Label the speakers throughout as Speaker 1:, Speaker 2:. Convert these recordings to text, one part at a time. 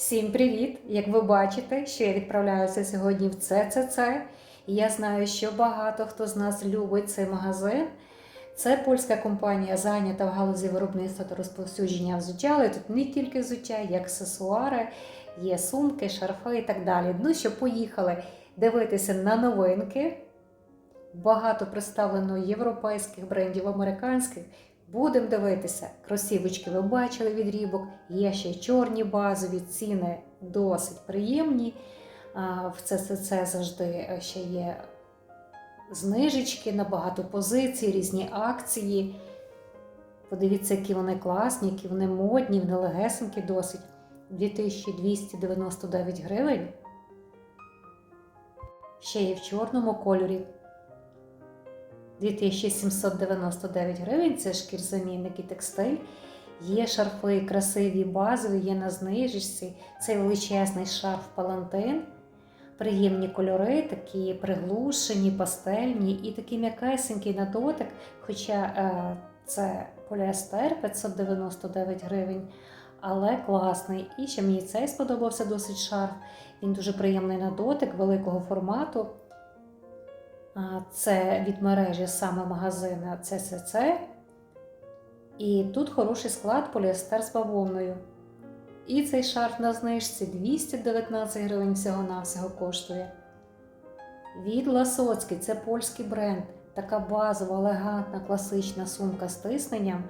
Speaker 1: Всім привіт! Як ви бачите, що я відправляюся сьогодні в ЦЦЦ. І я знаю, що багато хто з нас любить цей магазин. Це польська компанія, зайнята в галузі виробництва та розповсюдження взуття, але тут не тільки взуття, є аксесуари, є сумки, шарфи і так далі. Ну що, поїхали дивитися на новинки. Багато представлено європейських брендів, американських. Будемо дивитися. Кросівочки ви бачили від рібок. Є ще чорні базові ціни досить приємні. В ЦЦЦ завжди ще є знижечки на багато позицій, різні акції. Подивіться, які вони класні, які вони модні, вони легесенькі досить. 2299 гривень. Ще є в чорному кольорі. 2799 гривень це шкірзамінник і текстиль. Є шарфи красиві, базові, є на знижечці. Цей величезний шарф палантин. Приємні кольори, такі приглушені, пастельні і такий м'якесенький на дотик. Хоча е, це поліестер 599 гривень, але класний. І ще мені цей сподобався досить шарф. Він дуже приємний на дотик, великого формату. Це від мережі саме магазина ЦЦЦ. І тут хороший склад поліестер з бавовною. І цей шарф на знижці 219 гривень всього-навсього коштує. Від Ласоцький це польський бренд. Така базова, елегантна, класична сумка з тисненням.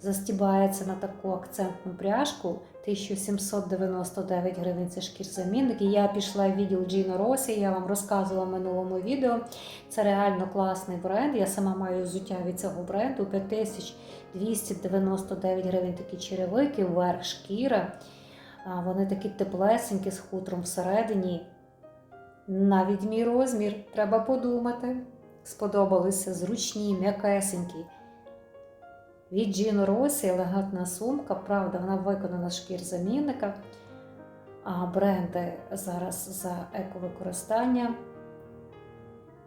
Speaker 1: Застібається на таку акцентну пряжку 1799 гривень. Це шкірзамінник. І я пішла в відділ Джіно Росі, я вам розказувала в минулому відео. Це реально класний бренд. Я сама маю взуття від цього бренду 5299 гривень. Такі черевики, верх шкіра. Вони такі теплесенькі з хутром всередині. Навіть мій розмір, треба подумати. Сподобалися зручні, м'якесенькі. Від Gino Rossi елегантна сумка, правда, вона виконана шкір замінника. А бренди зараз за ековикористання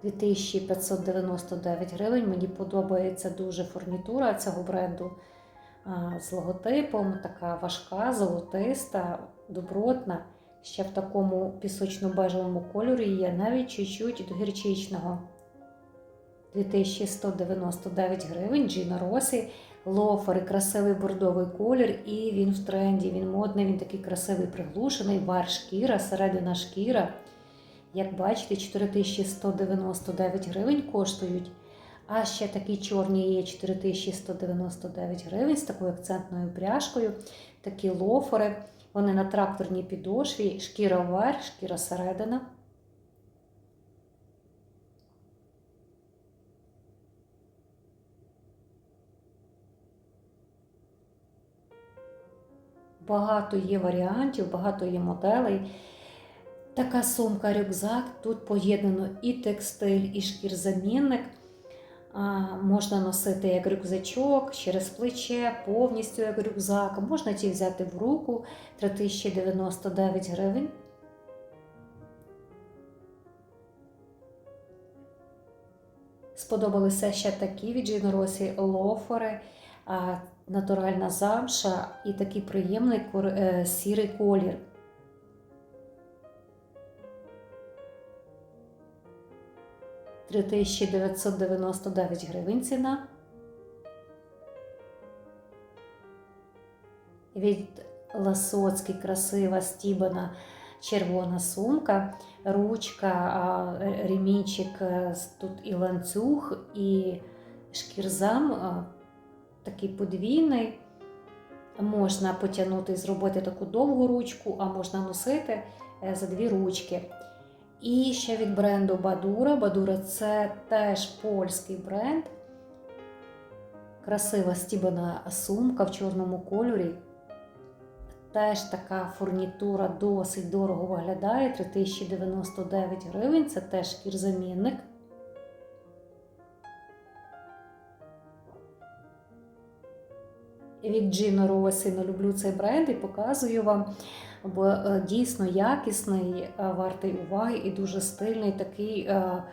Speaker 1: 2599 гривень. Мені подобається дуже фурнітура цього бренду з логотипом, така важка, золотиста, добротна. Ще в такому пісочно-бежевому кольорі є навіть чуть-чуть до гірчичного. 2199 гривень Gino Rossi. Лофери, красивий бордовий колір, і він в тренді, він модний, він такий красивий приглушений, вар шкіра, середина шкіра. Як бачите, 4199 гривень коштують. А ще такі чорні є 4199 гривень з такою акцентною пряжкою. Такі лофери. Вони на тракторній підошві, шкіра вверх, шкіра середина. Багато є варіантів, багато є моделей. Така сумка рюкзак. Тут поєднано і текстиль, і шкірзамінник. Можна носити як рюкзачок через плече, повністю як рюкзак. Можна ті взяти в руку 3099 гривень. Сподобалися ще такі від лофери, а, натуральна замша і такий приємний е, сірий колір. Три тисячі 999 гривень ціна. Від Ласоцький красива стібана червона сумка, ручка, ремінчик, е, тут і ланцюг, і шкірзам такий подвійний. Можна потягнути і зробити таку довгу ручку, а можна носити е, за дві ручки. І ще від бренду Бадура. Бадура це теж польський бренд. Красива стібана сумка в чорному кольорі. Теж така фурнітура досить дорого виглядає. 3099 гривень. Це теж шкірзамінник. Від Rossi сильно люблю цей бренд і показую вам, бо е, дійсно якісний, е, вартий уваги і дуже стильний такий. е,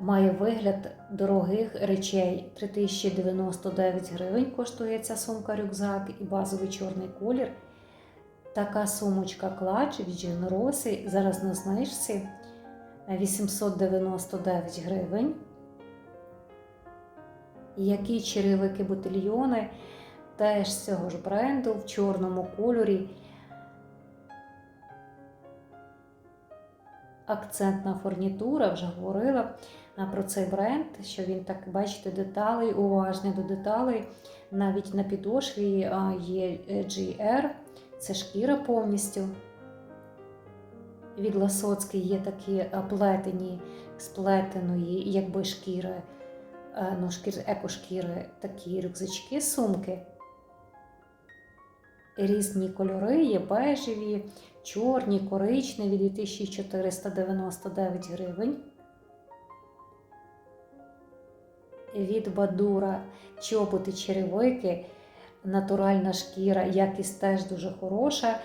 Speaker 1: Має вигляд дорогих речей. 3099 гривень коштує ця сумка рюкзак і базовий чорний колір. Така сумочка клач від Дженросі зараз на знижці 899 гривень. Які черевики ботильйони теж з цього ж бренду в чорному кольорі. Акцентна фурнітура, вже говорила про цей бренд, що він так, бачите, деталей, уважний до деталей. Навіть на підошві є GR, це шкіра повністю. Від Ласоцький є такі плетені з плетеної, якби шкіри, ну, шкір, екошкіри, такі рюкзачки, сумки. Різні кольори є бежеві, чорні, коричневі 2499 гривень. Від Бадура чоботи черевики, натуральна шкіра, якість теж дуже хороша.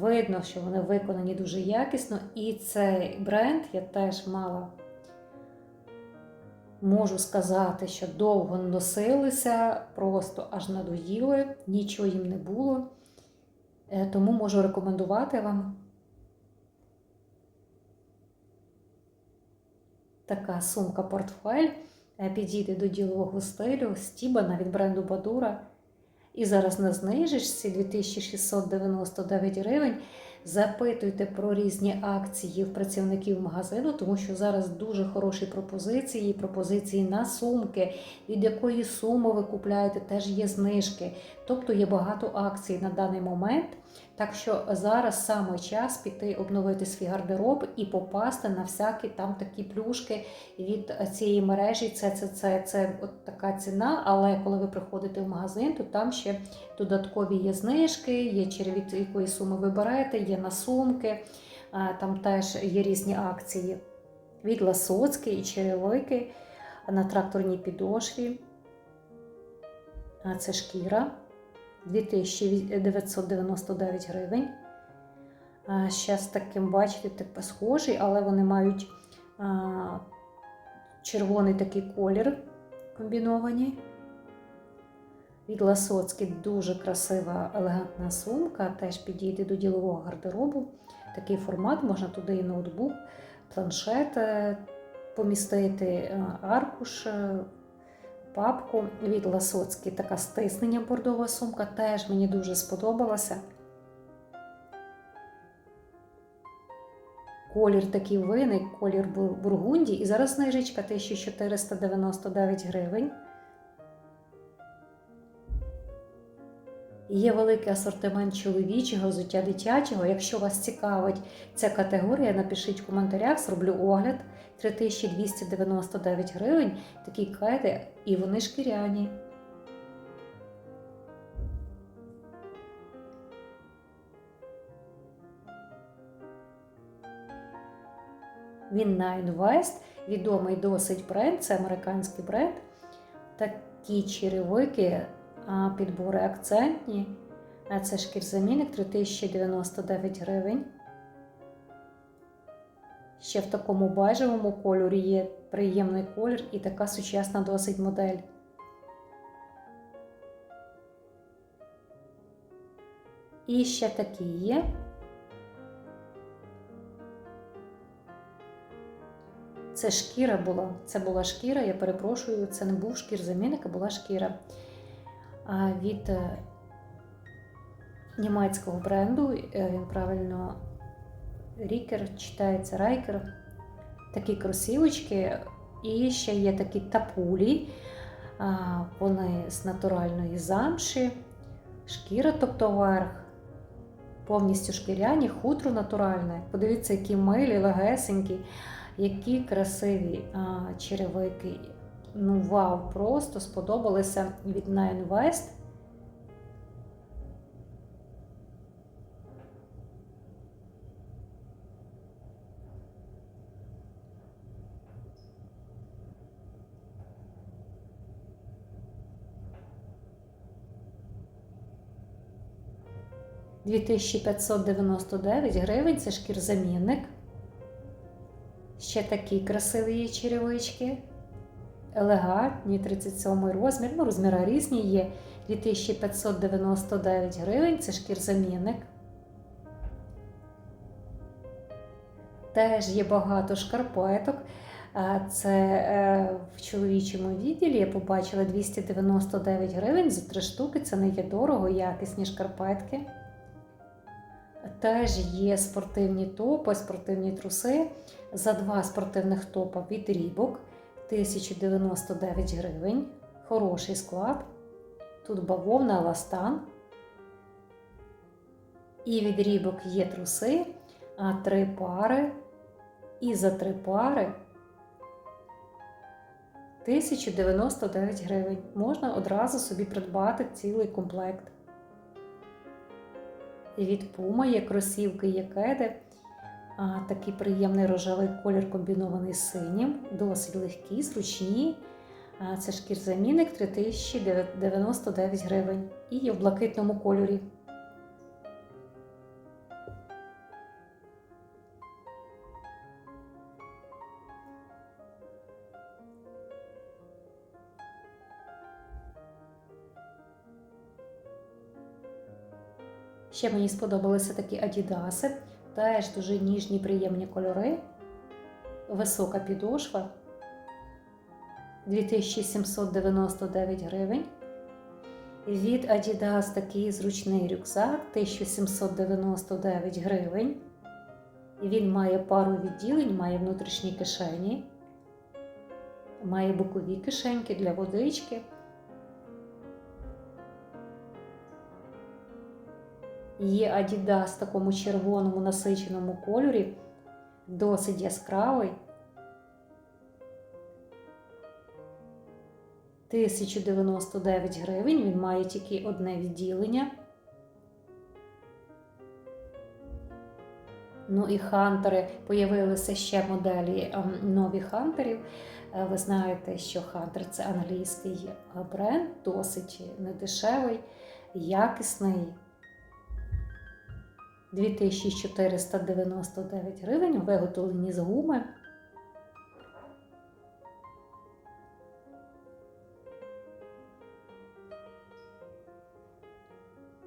Speaker 1: Видно, що вони виконані дуже якісно. І цей бренд я теж мала, можу сказати, що довго носилися, просто аж надоїли, нічого їм не було. Тому можу рекомендувати вам. Така сумка-портфель підійде до ділового стилю, стібана від бренду Бадура. І зараз на знижечці 2699 гривень. Запитуйте про різні акції в працівників магазину, тому що зараз дуже хороші пропозиції, пропозиції на сумки, від якої суми ви купляєте, теж є знижки. Тобто є багато акцій на даний момент. Так що зараз саме час піти обновити свій гардероб і попасти на всякі там такі плюшки від цієї мережі. Це це, це, це от така ціна. Але коли ви приходите в магазин, то там ще додаткові є знижки, є від якої суми ви берете, є на сумки, там теж є різні акції від Ласоцьки і черевики на тракторній підошві. Це шкіра. 2999 гривень. Зараз таким, бачите, типу схожий, але вони мають червоний такий колір комбіновані. Від Ласоцькі дуже красива, елегантна сумка, теж підійде до ділового гардеробу. Такий формат, можна туди і ноутбук, планшет е, помістити, аркуш папку від Ласоцькі, така стиснення бордова сумка, теж мені дуже сподобалася. Колір такий виник, колір Бургунді, і зараз знижечка 1499 гривень. Є великий асортимент чоловічого, взуття дитячого. Якщо вас цікавить ця категорія, напишіть в коментарях, зроблю огляд 3299 гривень, такі кеди, і вони шкіряні. Він Nine West, відомий досить бренд, це американський бренд. Такі черевики підбори акцентні. Це шкірзамінник 3099 гривень. Ще в такому бежевому кольорі є приємний колір і така сучасна досить модель. І ще такі є. Це шкіра була. Це була шкіра, я перепрошую, це не був шкір-замінник, а була шкіра від е, німецького бренду, е, він правильно Рікер читається Райкер. Такі кросівочки. І ще є такі тапулі, вони з натуральної замші, шкіра, тобто верх, повністю шкіряні, хутро натуральне. Подивіться, які милі, легесенькі, які красиві черевики ну вау, просто сподобалися від Nine West. Дві тисячі п'ятсот дев'яносто дев'ять гривень це шкірзамінник. Ще такі красиві черевички елегантні, 37 розмір, ну розміри різні є. 2599 гривень, це шкірзамінник. Теж є багато шкарпеток. Це е, в чоловічому відділі я побачила 299 гривень за три штуки. Це не є дорого, якісні шкарпетки. Теж є спортивні топи, спортивні труси за два спортивних топа від рібок. 1099 гривень. Хороший склад. Тут бавовна, ластан. І від Рібок є труси, а три пари. І за три пари 1099 гривень. Можна одразу собі придбати цілий комплект. І від Puma є кросівки, є кеди. Такий приємний рожевий колір комбінований з синім, досить легкі, зручні. А, це шкірзамінник 3099 гривень. І є в блакитному кольорі. Ще мені сподобалися такі адідаси, теж дуже ніжні, приємні кольори, висока підошва 2799 гривень. Від Adidas такий зручний рюкзак 1799 гривень. Він має пару відділень, має внутрішні кишені, має бокові кишеньки для водички. Є Adidas в такому червоному насиченому кольорі, досить яскравий. 1099 гривень, він має тільки одне відділення. Ну і хантери, появилися ще моделі ем, нові хантерів. Е, Ви знаєте, що хантер це англійський бренд, досить недешевий, якісний. 2499 гривень, виготовлені з гуми.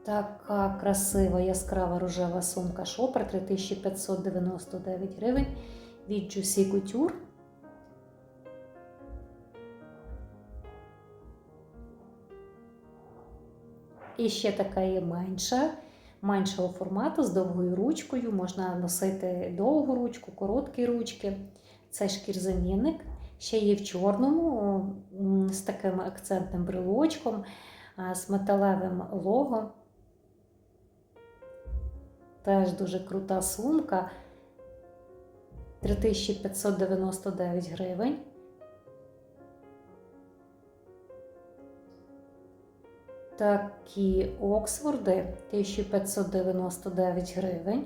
Speaker 1: Така красива яскрава рожева сумка Шопер 3599 гривень від Juicy Couture. І ще така є менша, меншого формату з довгою ручкою. Можна носити довгу ручку, короткі ручки. Це шкірзамінник. Ще є в чорному з таким акцентним брелочком, з металевим лого. Теж дуже крута сумка. 3599 гривень. Такі Оксфорди 1599 гривень.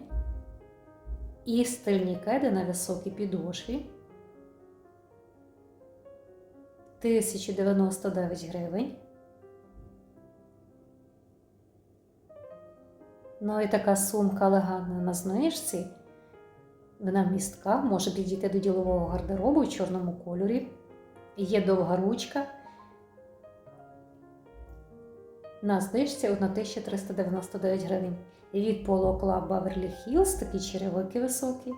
Speaker 1: І стильні кеди на високій підошві. 1099 гривень. Ну і така сумка елегантна на знижці. Вона містка, може підійти до ділового гардеробу у чорному кольорі. Є довга ручка. На знижці 1399 гривень. І від Polo Club Beverly Hills такі черевики високі.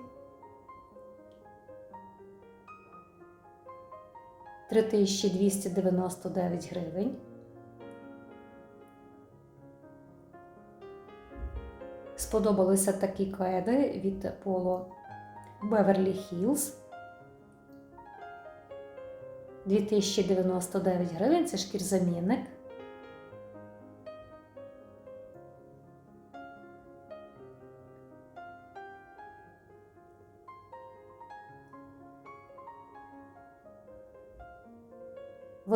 Speaker 1: 3299 гривень. Сподобалися такі кеди від Polo Beverly Hills. 2099 гривень це шкірзамінник.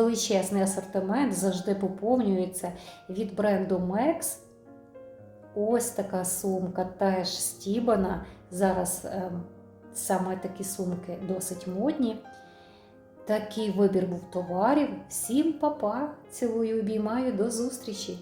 Speaker 1: Величезний асортимент завжди поповнюється від бренду Max. Ось така сумка теж стібана. Зараз е, саме такі сумки досить модні. Такий вибір був товарів. Всім па-па! Цілую, обіймаю, до зустрічі!